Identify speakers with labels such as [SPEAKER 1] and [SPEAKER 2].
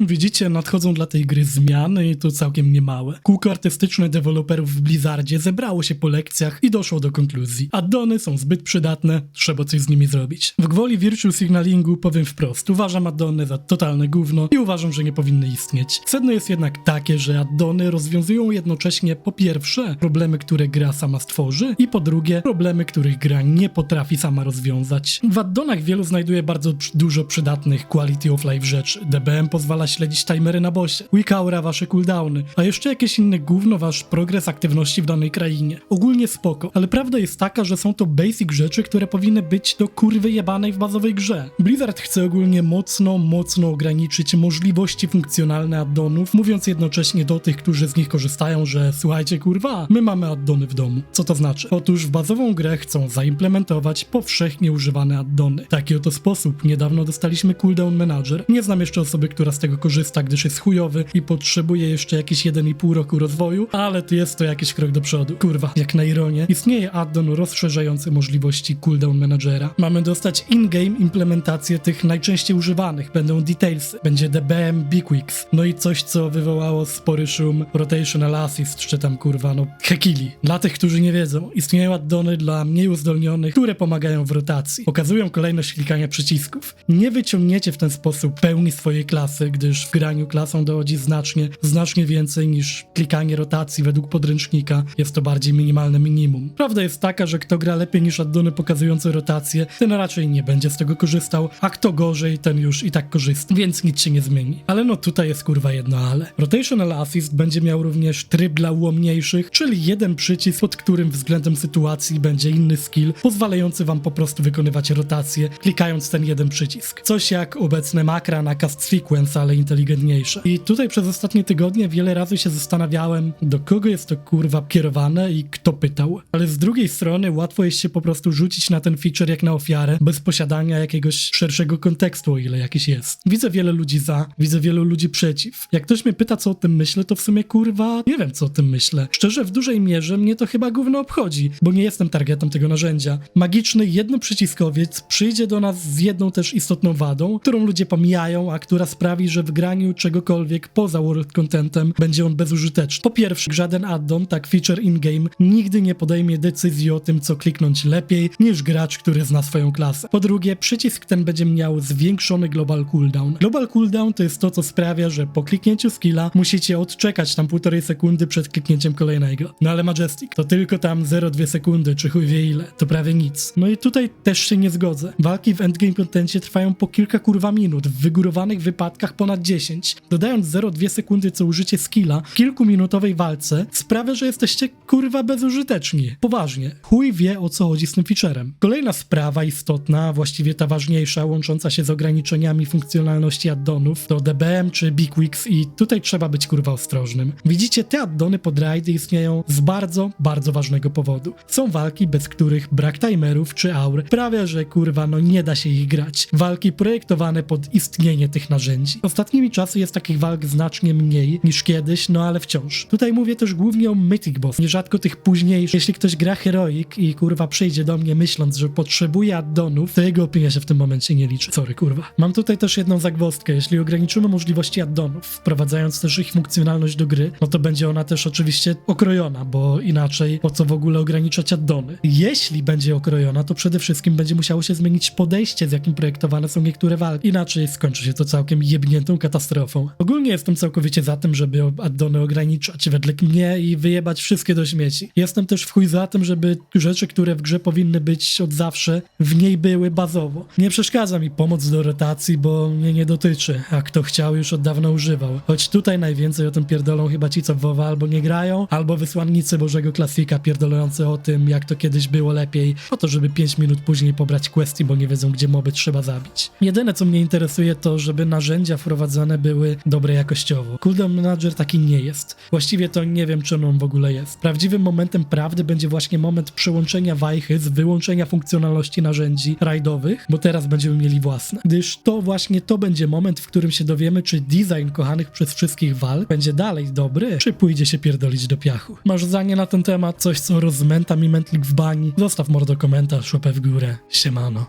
[SPEAKER 1] Widzicie, nadchodzą dla tej gry zmiany i to całkiem niemałe. Kółko artystyczne deweloperów w Blizzardzie zebrało się po lekcjach i doszło do konkluzji. Addony są zbyt przydatne, trzeba coś z nimi zrobić. W gwoli Virtual Signalingu powiem wprost, uważam addony za totalne gówno i uważam, że nie powinny istnieć. Sedno jest jednak takie, że addony rozwiązują jednocześnie po pierwsze problemy, które gra sama stworzy i po drugie problemy, których gra nie potrafi sama rozwiązać. W addonach wielu znajduje bardzo dużo przydatnych quality of life rzeczy. DBM pozwala śledzić timery na bossie, Wikaura wasze cooldowny, a jeszcze jakieś inne gówno wasz progres aktywności w danej krainie. Ogólnie spoko, ale prawda jest taka, że są to basic rzeczy, które powinny być do kurwy jebanej w bazowej grze. Blizzard chce ogólnie mocno, mocno ograniczyć możliwości funkcjonalne addonów, mówiąc jednocześnie do tych, którzy z nich korzystają, że słuchajcie kurwa, my mamy addony w domu. Co to znaczy? Otóż w bazową grę chcą zaimplementować powszechnie używane addony. Taki oto sposób niedawno dostaliśmy cooldown manager. Nie znam jeszcze osoby, która z tego korzysta, gdyż jest chujowy i potrzebuje jeszcze jakieś 1,5 roku rozwoju, ale to jest to jakiś krok do przodu. Kurwa, jak na ironię, istnieje addon rozszerzający możliwości cooldown managera. Mamy dostać in-game implementację tych najczęściej używanych. Będą detailsy, będzie DBM Biquix, no i coś, co wywołało spory szum Rotational Assist, czy tam kurwa, no hekili. Dla tych, którzy nie wiedzą, istnieją addony dla mniej uzdolnionych, które pomagają w rotacji. Pokazują kolejność klikania przycisków. Nie wyciągniecie w ten sposób pełni swojej klasy, gdyż w graniu klasą dochodzi znacznie, znacznie więcej niż klikanie rotacji według podręcznika. Jest to bardziej minimalne minimum. Prawda jest taka, że kto gra lepiej niż addony pokazujące rotację, ten raczej nie będzie z tego korzystał, a kto gorzej, ten już i tak korzysta, więc nic się nie zmieni. Ale no tutaj jest kurwa jedno ale. Rotational Assist będzie miał również tryb dla ułomniejszych, czyli jeden przycisk, pod którym względem sytuacji będzie inny skill, pozwalający wam po prostu wykonywać rotację, klikając ten jeden przycisk. Coś jak obecne makra na cast sequence, ale inteligentniejsze. I tutaj przez ostatnie tygodnie wiele razy się zastanawiałem, do kogo jest to kurwa kierowane i kto pytał. Ale z drugiej strony łatwo jest się po prostu rzucić na ten feature jak na ofiarę, bez posiadania jakiegoś szerszego kontekstu, o ile jakiś jest. Widzę wiele ludzi za, widzę wielu ludzi przeciw. Jak ktoś mnie pyta, co o tym myślę, to w sumie kurwa nie wiem, co o tym myślę. Szczerze, w dużej mierze mnie to chyba gówno obchodzi, bo nie jestem targetem tego narzędzia. Magiczny jednoprzyciskowiec przyjdzie do nas z jedną też istotną wadą, którą ludzie pomijają, a która sprawi, że w graniu czegokolwiek poza world contentem będzie on bezużyteczny. Po pierwsze, żaden addon, tak feature in-game, nigdy nie podejmie decyzji o tym, co kliknąć lepiej, niż gracz, który zna swoją klasę. Po drugie, przycisk ten będzie miał zwiększony global cooldown. Global cooldown to jest to, co sprawia, że po kliknięciu skilla musicie odczekać tam półtorej sekundy przed kliknięciem kolejnego. No ale Majestic to tylko tam 0,2 sekundy, czy chuj wie ile, to prawie nic. No i tutaj też się nie zgodzę. Walki w endgame contencie trwają po kilka kurwa minut, w wygórowanych wypadkach ponad 10. Dodając 0,2 sekundy co użycie skilla w kilkuminutowej walce sprawia, że jesteście kurwa bezużyteczni. Poważnie. Chuj wie o co chodzi z tym featurem. Kolejna sprawa istotna, właściwie ta ważniejsza, łącząca się z ograniczeniami funkcjonalności addonów, to DBM czy Biquix i tutaj trzeba być kurwa ostrożnym. Widzicie, te addony pod rajdy istnieją z bardzo, bardzo ważnego powodu. Są walki, bez których brak timerów czy aur sprawia, że kurwa no nie da się ich grać. Walki projektowane pod istnienie tych narzędzi. Ostatnimi czasy jest takich walk znacznie mniej niż kiedyś, no ale wciąż. Tutaj mówię też głównie o Mythic Boss, nierzadko tych późniejszych. Jeśli ktoś gra Heroic i kurwa przyjdzie do mnie myśląc, że potrzebuje addonów, to jego opinia się w tym momencie nie liczy. Sorry kurwa. Mam tutaj też jedną zagwozdkę. Jeśli ograniczymy możliwości addonów, wprowadzając też ich funkcjonalność do gry, no to będzie ona też oczywiście okrojona, bo inaczej po co w ogóle ograniczać addony? Jeśli będzie okrojona, to przede wszystkim będzie musiało się zmienić podejście, z jakim projektowane są niektóre walki. Inaczej skończy się to całkiem katastrofą. Ogólnie jestem całkowicie za tym, żeby addony ograniczać wedle mnie i wyjebać wszystkie do śmieci. Jestem też w chuj za tym, żeby rzeczy, które w grze powinny być od zawsze, w niej były bazowo. Nie przeszkadza mi pomoc do rotacji, bo mnie nie dotyczy, a kto chciał już od dawna używał. Choć tutaj najwięcej o tym pierdolą chyba ci, co w WoWa albo nie grają, albo wysłannicy Bożego Klasika pierdolący o tym, jak to kiedyś było lepiej, po to, żeby 5 minut później pobrać questy, bo nie wiedzą, gdzie moby trzeba zabić. Jedyne, co mnie interesuje, to żeby narzędzia wprowadzane były dobre jakościowo. Cooldown Manager taki nie jest. Właściwie to nie wiem, czym on w ogóle jest. Prawdziwym momentem prawdy będzie właśnie moment przełączenia wajchy z wyłączenia funkcjonalności narzędzi rajdowych, bo teraz będziemy mieli własne. Gdyż to właśnie to będzie moment, w którym się dowiemy, czy design kochanych przez wszystkich walk będzie dalej dobry, czy pójdzie się pierdolić do piachu. Masz zdanie na ten temat? Coś, co rozmęta mi mętlik w bani? Zostaw mordo komentarz, łapę w górę. Siemano.